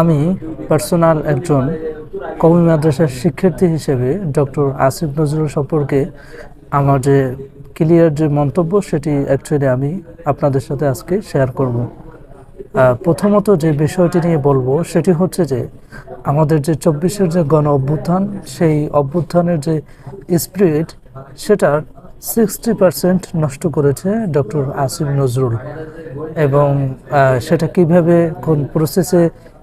আমি পার্সোনাল একজন কবি মাদ্রাসার শিক্ষার্থী হিসেবে ডক্টর আসিফ নজরুল সম্পর্কে আমার যে ক্লিয়ার যে মন্তব্য, সেটি অ্যাকচুয়ালি আমি আপনাদের সাথে আজকে শেয়ার করব। প্রথমত যে বিষয়টি নিয়ে বলব, সেটি হচ্ছে যে আমাদের যে চব্বিশের যে গণ অভ্যুত্থান, সেই অভ্যুত্থানের যে স্পিরিট সেটার সিক্সটি পার্সেন্ট নষ্ট করেছে ডক্টর আসিফ নজরুল। এবং সেটা কীভাবে, কোন প্রসেসে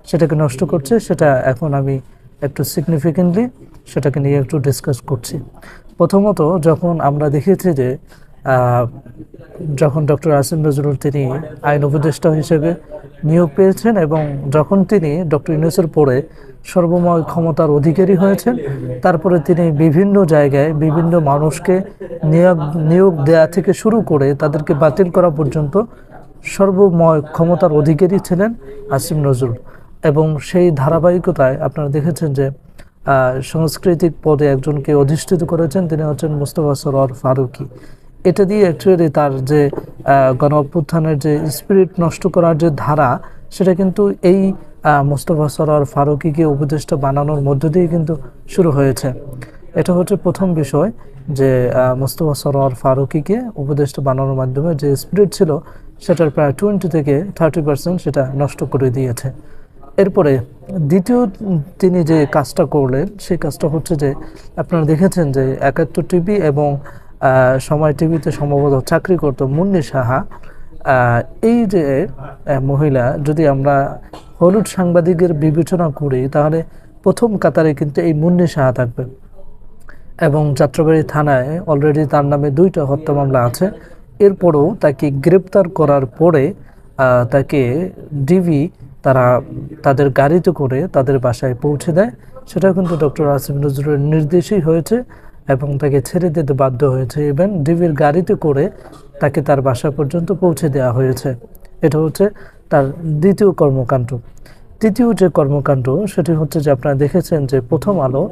সেটাকে নষ্ট করছে, সেটা এখন আমি একটু সিগনিফিকেন্টলি সেটাকে নিয়ে একটু ডিসকাস করছি। প্রথমত যখন আমরা দেখেছি যে যখন ডক্টর আসিম নজরুল তিনি আইন উপদেষ্টা হিসেবে নিয়োগ পেয়েছেন এবং যখন তিনি ডক্টর ইউনুসের পরে সর্বময় ক্ষমতার অধিকারী হয়েছেন, তারপরে তিনি বিভিন্ন জায়গায় বিভিন্ন মানুষকে নিয়োগ নিয়োগ দেয়া থেকে শুরু করে তাদেরকে বাতিল করা পর্যন্ত সর্বময় ক্ষমতার অধিকারী ছিলেন আসিম নজরুল। এবং সেই ধারাবাহিকতায় আপনারা দেখেছেন যে সাংস্কৃতিক পদে একজনকে অধিষ্ঠিত করেছেন, তিনি হচ্ছেন মুস্তফা সরোয়ার ফারুকি। এটা দিয়ে অ্যাকচুয়ালি তার যে গণ অভ্যুত্থানের যে স্পিরিট নষ্ট করার যে ধারা, সেটা কিন্তু এই মুস্তফা সরোয়ার ফারুকিকে উপদেষ্টা বানানোর মধ্য দিয়ে কিন্তু শুরু হয়েছে। এটা হচ্ছে প্রথম বিষয় যে মুস্তফা সরোয়ার ফারুকিকে উপদেষ্টা বানানোর মাধ্যমে যে স্পিরিট ছিল, সেটার প্রায় টোয়েন্টি থেকে থার্টি পার্সেন্ট সেটা নষ্ট করে দিয়েছে। এরপরে দ্বিতীয় তিনি যে কাজটা করলেন, সেই কাজটা হচ্ছে যে আপনারা দেখেছেন যে একাত্তর টিভি এবং সময় টিভিতে সম্ভবত চাকরি করত মুন্নি সাহা। এই যে মহিলা, যদি আমরা হলুদ সাংবাদিকের বিবেচনা করি, তাহলে প্রথম কাতারে কিন্তু এই মুন্নি সাহা থাকবে এবং যাত্রাবাড়ি থানায় অলরেডি তার নামে দুইটা হত্যা মামলা আছে। এরপরও তাকে গ্রেপ্তার করার পরে তাকে ডিবি তারা তাদের গাড়িতে করে তাদের বাসায় পৌঁছে দেয়। সেটা কিন্তু ডক্টর আসিফ নজরুলের নির্দেশই হয়েছে এবং তাকে ছেড়ে দিতে বাধ্য হয়েছে। ইভেন ডিবির গাড়িতে করে তাকে তার বাসা পর্যন্ত পৌঁছে দেওয়া হয়েছে। এটা হচ্ছে তার দ্বিতীয় কর্মকাণ্ড। তৃতীয় যে কর্মকাণ্ড, সেটি হচ্ছে যে আপনারা দেখেছেন যে প্রথম আলো,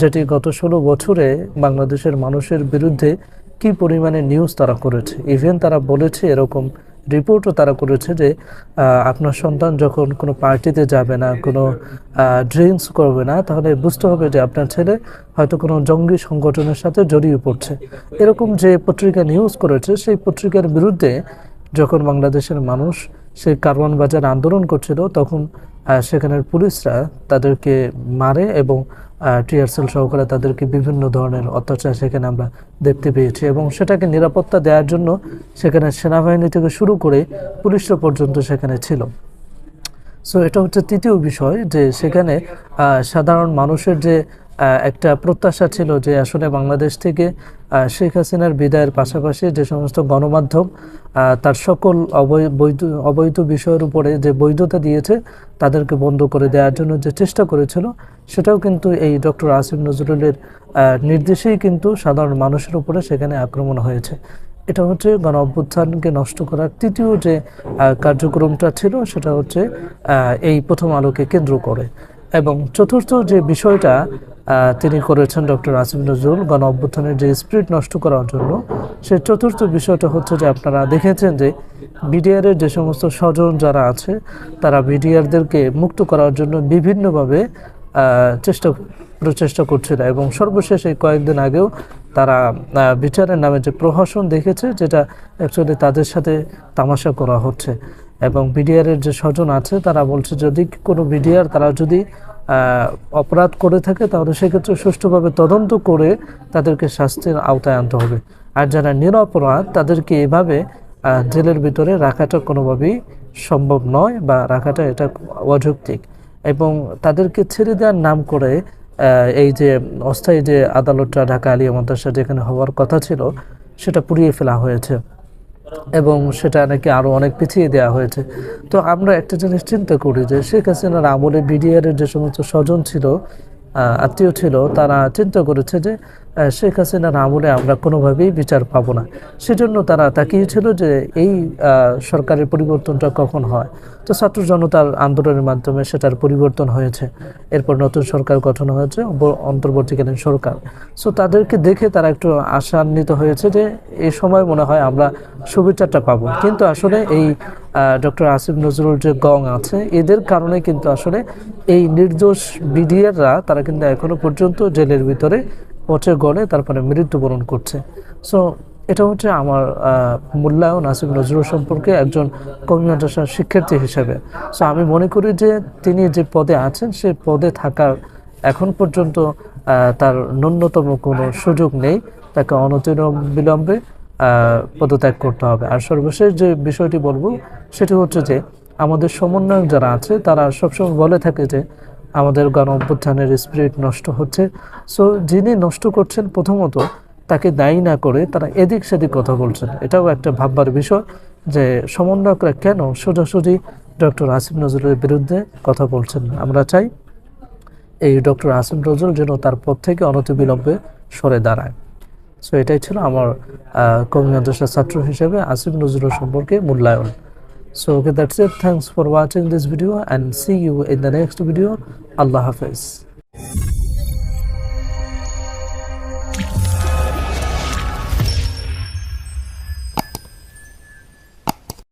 যেটি গত ষোলো বছরে বাংলাদেশের মানুষের বিরুদ্ধে কি পরিমাণে নিউজ তারা করেছে। ইভেন তারা বলেছে এরকম রিপোর্টও তারা করেছে যে আপনার সন্তান যখন কোনো পার্টিতে যাবে না, কোনো ড্রিঙ্কস করবে না, তাহলে বুঝতে হবে যে আপনার ছেলে হয়তো কোনো জঙ্গি সংগঠনের সাথে জড়িয়ে পড়ছে। এরকম যে পত্রিকা নিউজ করেছে, সেই পত্রিকার বিরুদ্ধে যখন বাংলাদেশের মানুষ সেই কারওয়ান বাজার আন্দোলন করছিল, তখন সেখানের পুলিশরা তাদেরকে মারে এবং টিআরসেল সহকারে তাদেরকে বিভিন্ন ধরনের অত্যাচার সেখানে আমরা দেখতে পেয়েছি এবং সেটাকে নিরাপত্তা দেওয়ার জন্য সেখানে সেনাবাহিনী থেকে শুরু করে পুলিশরা পর্যন্ত সেখানে ছিল। সো এটা হচ্ছে তৃতীয় বিষয় যে সেখানে সাধারণ মানুষের যে একটা প্রত্যাশা ছিল যে আসলে বাংলাদেশ থেকে শেখ হাসিনার বিদায়ের পাশাপাশি যে সমস্ত গণমাধ্যম তার সকল অবৈধ অবৈধ বিষয়ের উপরে যে বৈধতা দিয়েছে, তাদেরকে বন্ধ করে দেওয়ার জন্য যে চেষ্টা করেছিল, সেটাও কিন্তু এই ডক্টর আসিফ নজরুলের নির্দেশেই কিন্তু সাধারণ মানুষের উপরে সেখানে আক্রমণ হয়েছে। এটা হচ্ছে গণ অভ্যুত্থানকে নষ্ট করার তৃতীয় যে কার্যক্রমটা ছিল, সেটা হচ্ছে এই প্রথম আলোকে কেন্দ্র করে। এবং চতুর্থ যে বিষয়টা তিনি করেছেন ডক্টর আসিফ নজরুল গণ অভ্যুত্থানের যে স্পিরিট নষ্ট করার জন্য সেই চতুর্থ বিষয়টা হচ্ছে যে আপনারা দেখেছেন যে বিডিআরের যে সমস্ত স্বজন যারা আছে, তারা বিডিআরদেরকে মুক্ত করার জন্য বিভিন্নভাবে চেষ্টা, প্রচেষ্টা করছিল এবং সর্বশেষ এই কয়েকদিন আগেও তারা বিচারের নামে যে প্রহসন দেখেছে, যেটা অ্যাকচুয়ালি তাদের সাথে তামাশা করা হচ্ছে। এবং বিডিআরের যে স্বজন আছে, তারা বলছে যদি কোনো বিডিআর তারা যদি অপরাধ করে থাকে, তাহলে সেক্ষেত্রে সুষ্ঠুভাবে তদন্ত করে তাদেরকে শাস্তির আওতায় আনতে হবে। আর যারা নিরপরাধ, তাদেরকে এভাবে জেলের ভিতরে রাখাটা কোনোভাবেই সম্ভব নয় বা রাখাটা এটা অযৌক্তিক। এবং তাদেরকে ছেড়ে দেওয়ার নাম করে এই যে অস্থায়ী যে আদালতটা ঢাকা আলিয়া মাদ্রাসা যেখানে হওয়ার কথা ছিল, সেটা পুড়িয়ে ফেলা হয়েছে। এবং সেটা নাকি আরও অনেক পিছিয়ে দেওয়া হয়েছে। তো আমরা একটা জিনিস চিন্তা করি যে শেখ হাসিনার আমলে বিডিআরের যে সমস্ত স্বজন ছিল আত্মীয় ছিল, তারা চিন্তা করেছে যে শেখ হাসিনার আমলে আমরা কোনোভাবেই বিচার পাবো না। সেজন্য তারা তাকিয়েছিল যে এই সরকারের পরিবর্তনটা কখন হয়। তো ছাত্র জনতার আন্দোলনের মাধ্যমে সেটার পরিবর্তন হয়েছে। এরপর নতুন সরকার গঠন হয়েছে অন্তর্বর্তীকালীন সরকার। সো তাদেরকে দেখে তারা একটু আশান্বিত হয়েছে যে এই সময় মনে হয় আমরা সুবিচারটা পাবো। কিন্তু আসলে এই ডক্টর আসিফ নজরুল যে গং আছে, এদের কারণে কিন্তু আসলে এই নির্দোষ বিডিআররা, তারা কিন্তু এখনও পর্যন্ত জেলের ভিতরে পচে গড়ে তারপরে মৃত্যুবরণ করছে। সো এটা হচ্ছে আমার মূল্যায়ন আসিফ নজরুল সম্পর্কে একজন কমি মাদ্রাসার শিক্ষার্থী হিসেবে। সো আমি মনে করি যে তিনি যে পদে আছেন, সে পদে থাকার এখন পর্যন্ত তার ন্যূনতম কোনো সুযোগ নেই। তাকে অনতিবিলম্বে পদত্যাগ করতে হবে। আর সর্বশেষ যে বিষয়টি বলব, সেটি হচ্ছে যে আমাদের সমন্বয়ক যারা আছে, তারা সবসময় বলে থাকে যে আমাদের গণ অভ্যুত্থানের স্পিরিট নষ্ট হচ্ছে। সো যিনি নষ্ট করছেন, প্রথমত তাকে দায়ী না করে তারা এদিক সেদিক কথা বলছেন। এটাও একটা ভাববার বিষয় যে সমন্বয়করা কেন সোজাসুজি ডক্টর আসিফ নজরুলের বিরুদ্ধে কথা বলছেন আমরা চাই এই ডক্টর আসিফ নজরুল যেন তার পদ থেকে অনতিবিলম্বে সরে দাঁড়ায়। সো এটাই ছিল আমার কমি মাদ্রাসার ছাত্র হিসেবে আসিফ নজরুল সম্পর্কে মূল্যায়ন। So okay that's it thanks for watching this video and see you in the next video আল্লাহ হাফেজ।